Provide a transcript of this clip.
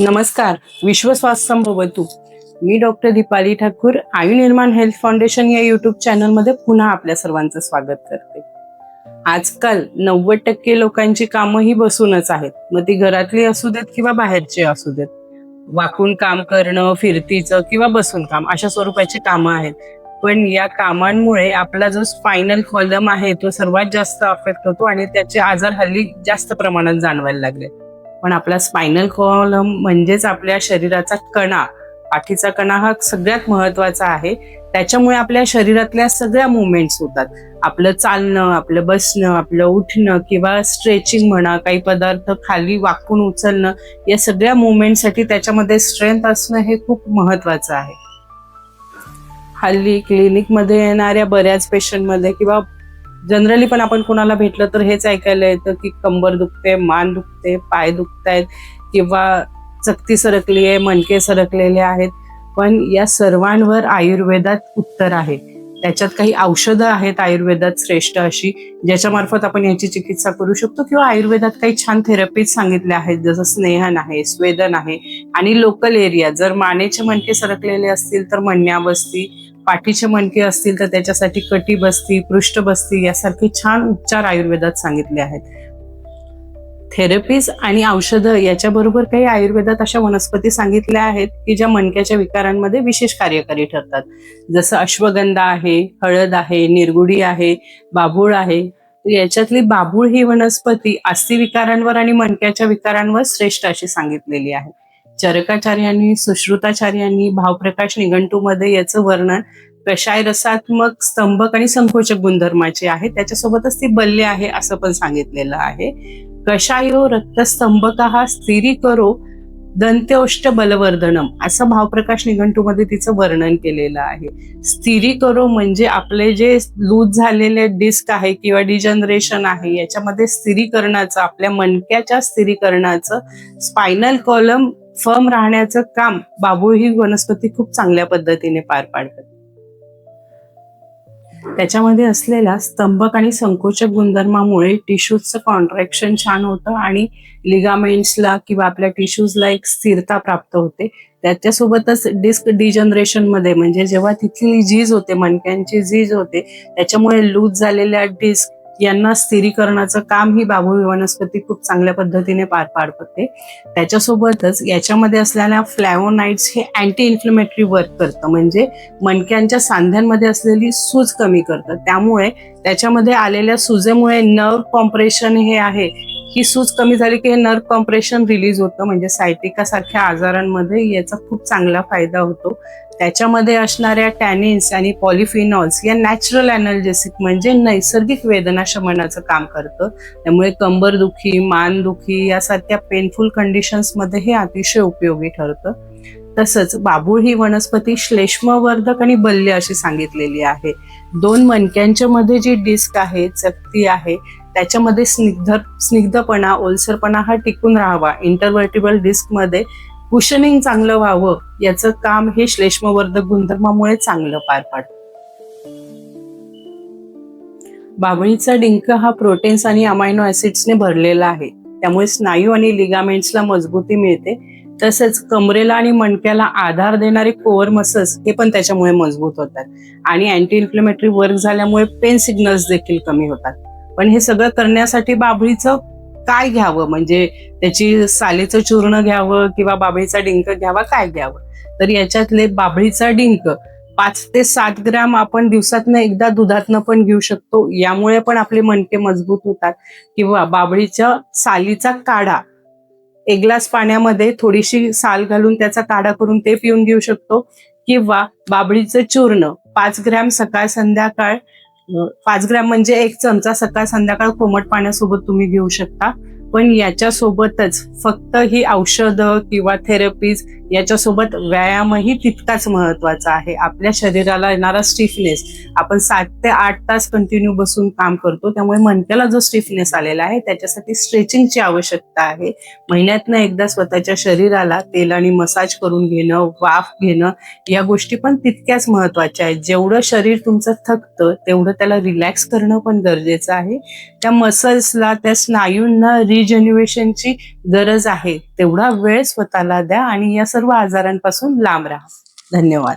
नमस्कार विश्वस्वास्थ्य भवतु मी डॉक्टर दीपाली ठाकूर आयु निर्माण हेल्थ फाउंडेशन या युट्यूब चॅनलमध्ये पुन्हा आपल्या सर्वांचं स्वागत करते. आजकाल नव्वद टक्के लोकांची कामं ही बसूनच आहेत. मग ती घरातली असू देत किंवा बाहेरची असू देत. वाकून काम करणं फिरतीचं किंवा बसून काम अशा स्वरूपाची कामं आहेत. पण या कामांमुळे आपला जो स्पायनल कॉलम आहे तो सर्वात जास्त अफेक्ट होतो आणि त्याचे आजार हल्ली जास्त प्रमाणात जाणवायला लागले. पण आपला स्पायनल कॉलम म्हणजेच आपल्या शरीराचा कणा पाठीचा कणा हा सगळ्यात महत्त्वाचा आहे. त्याच्यामुळे आपल्या शरीरातल्या सगळ्या मुवमेंट्स होतात. आपलं चालणं आपलं बसणं आपलं उठणं किंवा स्ट्रेचिंग म्हणा काही पदार्थ खाली वाकून उचलणं या सगळ्या मुवमेंटसाठी त्याच्यामध्ये स्ट्रेंथ असणं हे खूप महत्वाचं आहे. हल्ली क्लिनिकमध्ये येणाऱ्या बऱ्याच पेशंटमध्ये किंवा जनरली पण आपण कोणाला भेटलं तर हेच ऐकायला येतं की कंबर दुखते मान दुखते पाय दुखतायत किंवा चकती सरकली आहे मणके सरकलेले आहेत. पण या सर्वांवर आयुर्वेदात उत्तर आहे. त्याच्यात काही औषधं आहेत आयुर्वेदात श्रेष्ठ अशी ज्याच्यामार्फत आपण याची चिकित्सा करू शकतो किंवा आयुर्वेदात काही छान थेरपीज सांगितल्या आहेत जसं स्नेहन आहे स्वेदन आहे आणि लोकल एरिया जर मानेचे मणके सरकलेले असतील तर मण्यावस्ती पाठीचे मणके असतील तर त्याच्यासाठी कटी बसती पृष्ठ बसती यासारखे छान उपचार आयुर्वेदात सांगितले आहेत. थेरपीज आणि औषधं याच्याबरोबर काही आयुर्वेदात अशा वनस्पती सांगितल्या आहेत की ज्या मणक्याच्या विकारांमध्ये विशेष कार्यकारी ठरतात. जसं अश्वगंधा आहे हळद आहे निरगुडी आहे बाभूळ आहे. याच्यातली बाभूळ ही वनस्पती अस्थिविकारांवर आणि मणक्याच्या विकारांवर श्रेष्ठ अशी सांगितलेली आहे. चरकाचार्यांनी सुश्रुताचार्यांनी भावप्रकाश निघंटूमध्ये याचं वर्णन कषाय रसात्मक स्तंभक आणि संकोचक गुणधर्माचे आहे. त्याच्यासोबतच ती बल्ले आहे असं पण सांगितलेलं आहे. कषायो रक्तस्तंभक हा स्थिरीकरो दंत्योष्ट बलवर्धनम असं भावप्रकाश निघंटूमध्ये तिचं वर्णन केलेलं आहे. स्थिरी करो म्हणजे आपले जे लूज झालेले डिस्क आहे किंवा डिजनरेशन आहे याच्यामध्ये स्थिरीकरणाचं आपल्या मणक्याच्या स्थिरीकरणाचं स्पायनल कॉलम फर्म राहण्याचं काम बाबू ही वनस्पती खूप चांगल्या पद्धतीने पार पाडतात. त्याच्यामध्ये असलेल्या स्तंभक आणि संकोचक गुणधर्मामुळे टिश्यूजचं कॉन्ट्रॅक्शन छान होतं आणि लिगामेंट्सला किंवा आपल्या टिश्यूजला एक स्थिरता प्राप्त होते. त्याच्यासोबतच डिस्क डिजनरेशनमध्ये म्हणजे जेव्हा तिथली झीज होते मणक्यांची झीज होते त्याच्यामुळे लूज झालेल्या डिस्क यांना स्थिरीकरणाचं काम ही बाभूळी वनस्पती खूप चांगल्या पद्धतीने पार पाडते. त्याच्यासोबतच याच्यामध्ये असलेल्या फ्लॅवोनाइट्स हे अँटी इन्फ्लेमेटरी वर्क करतं. म्हणजे मणक्यांच्या सांध्यांमध्ये असलेली सूज कमी करतं. त्यामुळे त्याच्यामध्ये आलेल्या सुजेमुळे नर्व कॉम्प्रेशन हे आहे ही सूज कमी झाली की हे नर्व कॉम्प्रेशन रिलीज होतं. म्हणजे सायटिकासारख्या आजारांमध्ये याचा खूप चांगला फायदा होतो. त्याच्यामध्ये असणाऱ्या टॅनिन्स आणि पॉलिफिनॉल्स या नॅचरल अॅनल्जेसिक म्हणजे नैसर्गिक वेदना शमनाचं काम करतं. त्यामुळे कंबरदुखी मानदुखी यासारख्या पेनफुल कंडिशन्समध्ये हे अतिशय उपयोगी ठरतं. तसंच बाबूळ ही वनस्पती श्लेष्मवर्धक आणि बल्य अशी सांगितलेली आहे. दोन मणक्यांच्या मध्ये जी डिस्क आहे चकती आहे त्याच्यामध्ये स्निग्ध स्निग्धपणा ओलसरपणा हा टिकून राहावा. इंटरवर्टिबल डिस्कमध्ये कुशनिंग चांगलं व्हावं याचं काम हे श्लेष्मवर्धक गुणधर्मामुळे चांगलं पार पाडतं. बाबळीचा डिंक हा प्रोटीन्स आणि अमायनो ऍसिड्सने भरलेला आहे. त्यामुळे स्नायू आणि लिगामेंट्सला मजबूती मिळते. तसंच कमरेला आणि मणक्याला आधार देणारे कोअर मसल्स हे पण त्याच्यामुळे मजबूत होतात. आणि अँटी इन्फ्लेमेटरी वर्क झाल्यामुळे पेन सिग्नल्स देखील कमी होतात. पण हे सगळं करण्यासाठी बाबळीचं काय घ्यावं? म्हणजे त्याची सालेचं चूर्ण घ्यावं किंवा बाभळीचा डिंक घ्यावा? काय घ्यावं? तर याच्यातले बाभळीचा डिंक पाच ते सात ग्रॅम आपण दिवसातनं एकदा दुधातनं पण घेऊ शकतो. यामुळे पण आपले मणके मजबूत होतात. किंवा बाबळीच्या सालीचा काढा. एक ग्लास पाण्यामध्ये थोडीशी साल घालून त्याचा काढा करून ते पिऊन घेऊ शकतो. किंवा बाबळीचं चूर्ण पाच ग्रॅम सकाळ संध्याकाळ पाच ग्रॅम म्हणजे एक चमचा सकाळ संध्याकाळ कोमट पाण्यासोबत तुम्ही घेऊ शकता. पण याच्यासोबतच फक्त ही औषधं किंवा थेरपीज याच्यासोबत व्यायामही तितकाच महत्त्वाचा आहे. आपल्या शरीराला येणारा स्टिफनेस आपण सात ते आठ तास कंटिन्यू बसून काम करतो त्यामुळे मणक्याला जो स्टिफनेस आलेला आहे त्याच्यासाठी स्ट्रेचिंगची आवश्यकता आहे. महिन्यातनं एकदा स्वतःच्या शरीराला तेल आणि मसाज करून घेणं वाफ घेणं या गोष्टी पण तितक्याच महत्त्वाच्या आहेत. जेवढं शरीर तुमचं थकतं तेवढं त्याला रिलॅक्स करणं पण गरजेचं आहे. त्या मसल्सला त्या स्नायूंना रिजन्युएशनची गरज आहे तेवढा वेळ स्वतःला द्या आणि या सर्व आजारांपासून लांब राहा. धन्यवाद.